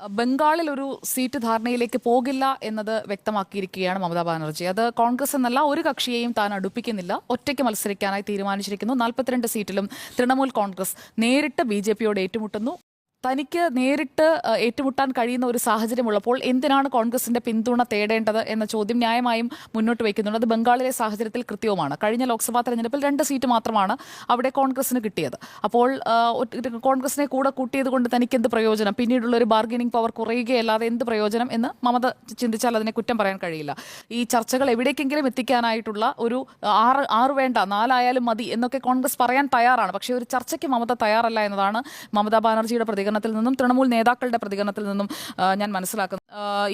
ബംഗാളിൽ ഒരു സീറ്റ് ധാരണയിലേക്ക് പോകില്ല എന്നത് വ്യക്തമാക്കിയിരിക്കുകയാണ് മമതാ ബാനർജി. അത് കോൺഗ്രസ് എന്നല്ല ഒരു കക്ഷിയെയും താൻ അടുപ്പിക്കുന്നില്ല. ഒറ്റയ്ക്ക് മത്സരിക്കാനായി തീരുമാനിച്ചിരിക്കുന്നു. നാൽപ്പത്തിരണ്ട് സീറ്റിലും തൃണമൂൽ കോൺഗ്രസ് നേരിട്ട് ബി ജെ പിയോട് ഏറ്റുമുട്ടുന്നു. തനിക്ക് നേരിട്ട് ഏറ്റുമുട്ടാൻ കഴിയുന്ന ഒരു സാഹചര്യമുള്ളപ്പോൾ എന്തിനാണ് കോൺഗ്രസിന്റെ പിന്തുണ തേടേണ്ടത് എന്ന ചോദ്യം ന്യായമായും മുന്നോട്ട് വയ്ക്കുന്നുണ്ട്. അത് ബംഗാളിലെ സാഹചര്യത്തിൽ കൃത്യവുമാണ്. കഴിഞ്ഞ ലോക്സഭാ തെരഞ്ഞെടുപ്പിൽ രണ്ട് സീറ്റ് മാത്രമാണ് അവിടെ കോൺഗ്രസിന് കിട്ടിയത്. അപ്പോൾ കോൺഗ്രസിനെ കൂടെ കൂട്ടിയത് കൊണ്ട് തനിക്ക് എന്ത് പ്രയോജനം? പിന്നീടുള്ള ഒരു ബാർഗനിങ് പവർ കുറയുകയല്ലാതെ എന്ത് പ്രയോജനം എന്ന് മമത ചിന്തിച്ചാൽ അതിനെ കുറ്റം പറയാൻ കഴിയില്ല. ഈ ചർച്ചകൾ എവിടേക്കെങ്കിലും എത്തിക്കാനായിട്ടുള്ള ഒരു ആറ് ആറ് വേണ്ട നാലായാലും മതി എന്നൊക്കെ കോൺഗ്രസ് പറയാൻ തയ്യാറാണ്. പക്ഷേ ഒരു ചർച്ചയ്ക്ക് മമത തയ്യാറല്ല എന്നതാണ് മമതാ ബാനർജിയുടെ പ്രതികരണത്തിൽ നിന്നും തൃണമൂൽ നേതാക്കളുടെ പ്രതികരണത്തിൽ നിന്നും ഞാൻ മനസ്സിലാക്കുന്നത്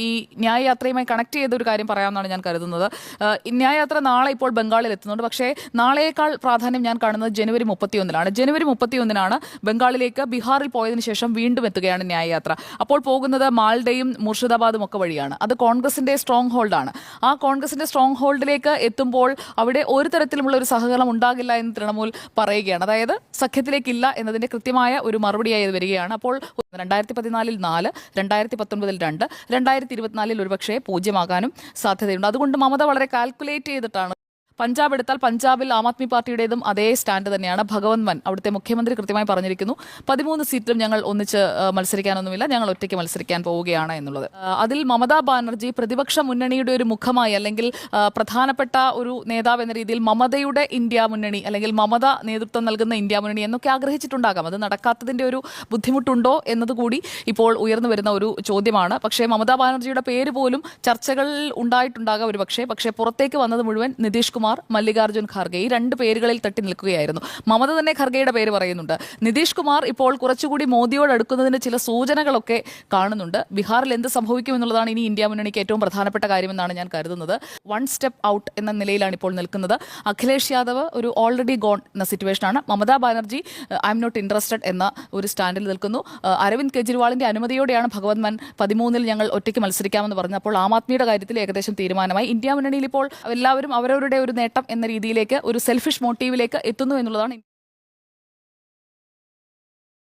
ഈ ന്യായയാത്രയുമായി കണക്ട് ചെയ്ത ഒരു കാര്യം പറയാമെന്നാണ് ഞാൻ കരുതുന്നത്. ന്യായയാത്ര നാളെ ഇപ്പോൾ ബംഗാളിൽ എത്തുന്നുണ്ട്. പക്ഷേ നാളെയേക്കാൾ പ്രാധാന്യം ഞാൻ കാണുന്നത് ജനുവരി മുപ്പത്തിയൊന്നിലാണ് ജനുവരി മുപ്പത്തിയൊന്നിനാണ് ബംഗാളിലേക്ക് ബീഹാറിൽ പോയതിനു ശേഷം വീണ്ടും എത്തുകയാണ് ന്യായയാത്ര. അപ്പോൾ പോകുന്നത് മാൽഡയും മുർഷിദാബാദും ഒക്കെ വഴിയാണ്. അത് കോൺഗ്രസിന്റെ സ്ട്രോങ് ഹോൾഡാണ് ആ കോൺഗ്രസിന്റെ സ്ട്രോങ് ഹോൾഡിലേക്ക് എത്തുമ്പോൾ അവിടെ ഒരു തരത്തിലുമുള്ള ഒരു സഹകരണം ഉണ്ടാകില്ല എന്ന് തൃണമൂൽ പറയുകയാണ്. അതായത് സഖ്യത്തിലേക്കില്ല എന്നതിന്റെ കൃത്യമായ ഒരു മറുപടിയായി വരികയാണ്. അപ്പോൾ രണ്ടായിരത്തി പതിനാലിൽ നാല് രണ്ടായിരത്തി പത്തൊൻപതിൽ രണ്ട് രണ്ടായിരത്തി ഇരുപത്തിനാലിൽ ഒരുപക്ഷേ പൂജ്യമാകാനും സാധ്യതയുണ്ട്. അതുകൊണ്ട് മമത വളരെ കാൽക്കുലേറ്റ് ചെയ്തിട്ടാണ് പഞ്ചാബ് എടുത്താൽ പഞ്ചാബിൽ ആം ആദ്മി പാർട്ടിയുടേതും അതേ സ്റ്റാൻഡ് തന്നെയാണ്. ഭഗവന്ത് മാൻ അവിടുത്തെ മുഖ്യമന്ത്രി കൃത്യമായി പറഞ്ഞിരിക്കുന്നു. പതിമൂന്ന് സീറ്റിലും ഞങ്ങൾ ഒന്നിച്ച് മത്സരിക്കാനൊന്നുമില്ല. ഞങ്ങൾ ഒറ്റയ്ക്ക് മത്സരിക്കാൻ പോവുകയാണ് എന്നുള്ളത്. അതിൽ മമതാ ബാനർജി പ്രതിപക്ഷ മുന്നണിയുടെ ഒരു മുഖമായി അല്ലെങ്കിൽ പ്രധാനപ്പെട്ട ഒരു നേതാവ് എന്ന രീതിയിൽ മമതയുടെ ഇന്ത്യ മുന്നണി അല്ലെങ്കിൽ മമത നേതൃത്വം നൽകുന്ന ഇന്ത്യ മുന്നണി എന്നൊക്കെ ആഗ്രഹിച്ചിട്ടുണ്ടാകാം. അത് നടക്കാത്തതിന്റെ ഒരു ബുദ്ധിമുട്ടുണ്ടോ എന്നതുകൂടി ഇപ്പോൾ ഉയർന്നു വരുന്ന ഒരു ചോദ്യമാണ്. പക്ഷേ മമതാ ബാനർജിയുടെ പേര് പോലും ചർച്ചകളിൽ ഉണ്ടായിട്ടുണ്ടാകാം ഒരു പക്ഷേ പക്ഷേ പുറത്തേക്ക് വന്നത് മുഴുവൻ നിതീഷ് കുമാർ മല്ലികാർജുൻ ഖാർഗെ ഈ രണ്ട് പേരുകളിൽ തട്ടി നിൽക്കുകയായിരുന്നു. മമത തന്നെ ഖർഗെയുടെ പേര് പറയുന്നുണ്ട്. നിതീഷ് കുമാർ ഇപ്പോൾ കുറച്ചുകൂടി മോദിയോട് അടുക്കുന്നതിന് ചില സൂചനകളൊക്കെ കാണുന്നുണ്ട്. ബീഹാറിൽ എന്ത് സംഭവിക്കും എന്നുള്ളതാണ് ഇനി ഇന്ത്യ മുന്നണിക്ക് ഏറ്റവും പ്രധാനപ്പെട്ട കാര്യമെന്നാണ് ഞാൻ കരുതുന്നത്. വൺ സ്റ്റെപ്പ് ഔട്ട് എന്ന നിലയിലാണ് ഇപ്പോൾ നിൽക്കുന്നത്. അഖിലേഷ് യാദവ് ഒരു ഓൾറെഡി ഗോൺ എന്ന സിറ്റുവേഷനാണ് Mamata Banerjee I am not interested എന്ന ഒരു സ്റ്റാൻഡിൽ നിൽക്കുന്നു. അരവിന്ദ് കെജ്രിവാളിന്റെ അനുമതിയോടെയാണ് ഭഗവത് മാൻ പതിമൂന്നിൽ ഞങ്ങൾ ഒറ്റയ്ക്ക് മത്സരിക്കാമെന്ന് പറഞ്ഞപ്പോൾ ആം ആദ്മിയുടെ കാര്യത്തിൽ ഏകദേശം തീരുമാനമായി. ഇന്ത്യ മുന്നണിയിൽ ഇപ്പോൾ എല്ലാവരും അവരവരുടെ ഒരു നേട്ടം എന്ന രീതിയിലേക്ക് ഒരു സെൽഫിഷ് മോട്ടീവിലേക്ക് എത്തുന്നു എന്നുള്ളതാണ്